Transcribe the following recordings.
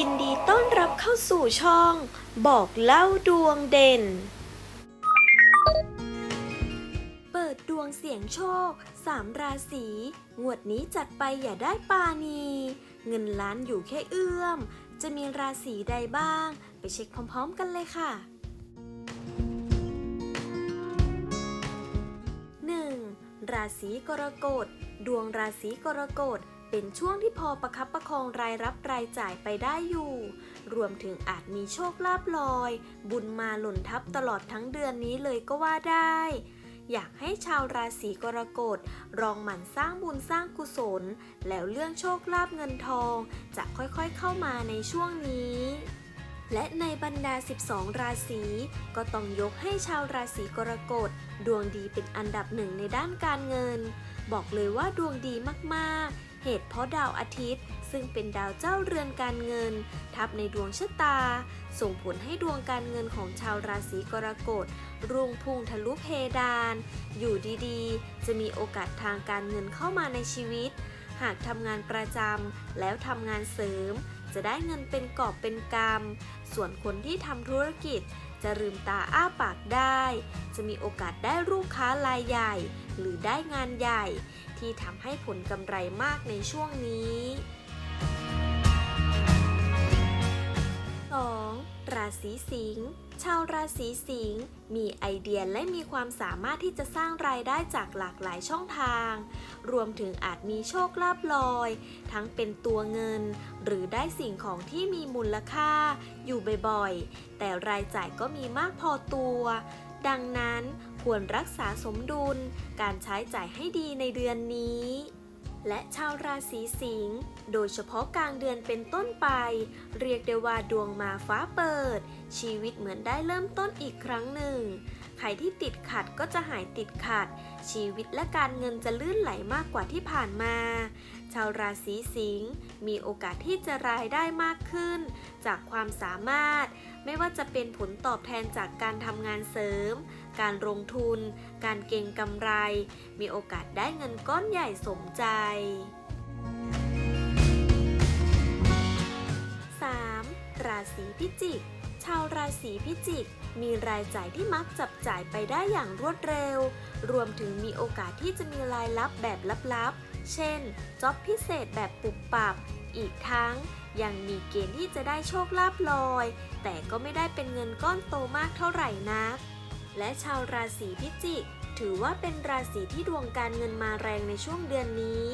ยินดีต้อนรับเข้าสู่ช่อง บอกเล่าดวงเด่น เปิดดวงเสียงโชค3ราศีงวดนี้จัดไปอย่าได้ปาณีเงินล้านอยู่แค่เอื้อม จะมีราศีใดบ้าง ไปเช็คพร้อมๆกันเลยค่ะ 1. ราศีกรกฎ ดวงราศีกรกฎ เป็นช่วงที่พอประคับประคองรายรับรายจ่ายไปได้อยู่ รวมถึงอาจมีโชคลาภลอย บุญมาหล่นทับตลอดทั้งเดือนนี้เลยก็ว่าได้ อยากให้ชาวราศีกรกฎลองหมั่นสร้างบุญสร้างกุศล แล้วเรื่องโชคลาภเงินทอง จะค่อยๆเข้ามาในช่วงนี้และในบรรดา 12 ราศี ก็ต้องยกให้ชาวราศีกรกฎดวงดีเป็นอันดับหนึ่งในด้านการเงิน บอกเลยว่าดวงดีมากๆ เหตุเพราะดาวอาทิตย์ ซึ่งเป็นดาวเจ้าเรือนการเงิน ทับในดวงชะตา ส่งผลให้ดวงการเงินของชาวราศีกรกฎรุ่งพุ่งทะลุเพดาน อยู่ดีๆ จะมีโอกาสทางการเงินเข้ามาในชีวิต หากทำงานประจำแล้วทำงานเสริม จะได้เงินเป็นกอบเป็นกำส่วนคนที่ทำธุรกิจ จะลืมตาอ้าปากได้ จะมีโอกาสได้ลูกค้ารายใหญ่ หรือได้งานใหญ่ ที่ทำให้ผลกำไรมากในช่วงนี้ ราศีสิงห์ชาวราศีสิงห์มีไอเดียและมีความสามารถที่จะสร้างรายได้จากหลากหลายช่องทาง รวมถึงอาจมีโชคลาภลอย ทั้งเป็นตัวเงิน หรือได้สิ่งของที่มีมูลค่า อยู่บ่อยๆ แต่รายจ่ายก็มีมากพอตัว ดังนั้นควรรักษาสมดุล การใช้จ่ายให้ดีในเดือนนี้ และชาวราศีสิงห์ โดยเฉพาะกลางเดือนเป็นต้นไป เรียกได้ว่าดวงมาฟ้าเปิด ชีวิตเหมือนได้เริ่มต้นอีกครั้งหนึ่ง ใครที่ติดขัดก็จะหายติดขัด ชีวิตและการเงินจะลื่นไหลมากกว่าที่ผ่านมา ชาวราศีสิงห์มีโอกาสที่จะรายได้มากขึ้น จากความสามารถ ไม่ว่าจะเป็นผลตอบแทนจากการทำงานเสริม การลงทุน การเก็งกำไร มีโอกาสได้เงินก้อนใหญ่สมใจ 3. ราศีพิจิก ชาวราศีพิจิก มีรายจ่ายที่มักจับจ่ายไปได้อย่างรวดเร็ว รวมถึงมีโอกาสที่จะมีรายรับแบบลับๆ เช่นจ็อบพิเศษแบบปุบปับ อีกทั้งยังมีเกณฑ์ที่จะได้โชคลาภลอย แต่ก็ไม่ได้เป็นเงินก้อนโตมากเท่าไหร่นัก และชาวราศีพิจิก ถือว่าเป็นราศีที่ดวงการเงินมาแรงในช่วงเดือนนี้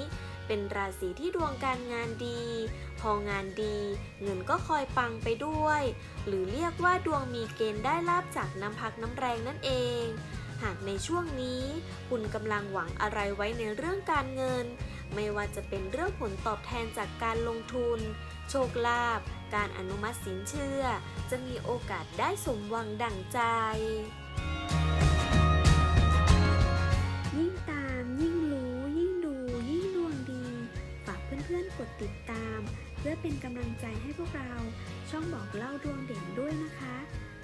เป็นราศีที่ดวงการงานดี พองานดี เงินก็คอยปังไปด้วย หรือเรียกว่าดวงมีเกณฑ์ได้ลาบจากน้ำพักน้ำแรงนั่นเอง หากในช่วงนี้ คุณกำลังหวังอะไรไว้ในเรื่องการเงิน ไม่ว่าจะเป็นเรื่องผลตอบแทนจากการลงทุน โชคลาภการอนุมัติสินเชื่อ จะมีโอกาสได้สมหวังดั่งใจ กดติดตาม เพื่อเป็นกำลังใจให้พวกเรา ช่องบอกเล่าดวงเด่นด้วยนะคะ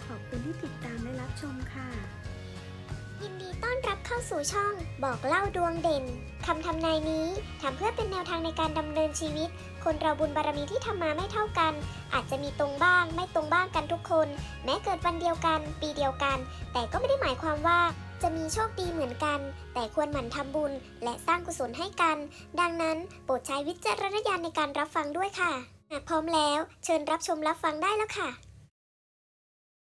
ขอบคุณที่ติดตามและรับชมค่ะ ยินดีต้อนรับเข้าสู่ช่อง บอกเล่าดวงเด่น คำทำนายนี้ทำเพื่อเป็นแนวทางในการดำเนินชีวิต คนเราบุญบารมีที่ทำมาไม่เท่ากัน อาจจะมีตรงบ้าง ไม่ตรงบ้างกันทุกคน แม้เกิดวันเดียวกัน ปีเดียวกัน แต่ก็ไม่ได้หมายความว่าจะมีโชคดีเหมือนกัน แต่ควรหมั่นทำบุญ และสร้างกุศลให้กัน ดังนั้นโปรดใช้วิจารณญาณในการรับฟังด้วยค่ะหากพร้อมแล้ว เชิญรับชมรับฟังได้แล้วค่ะ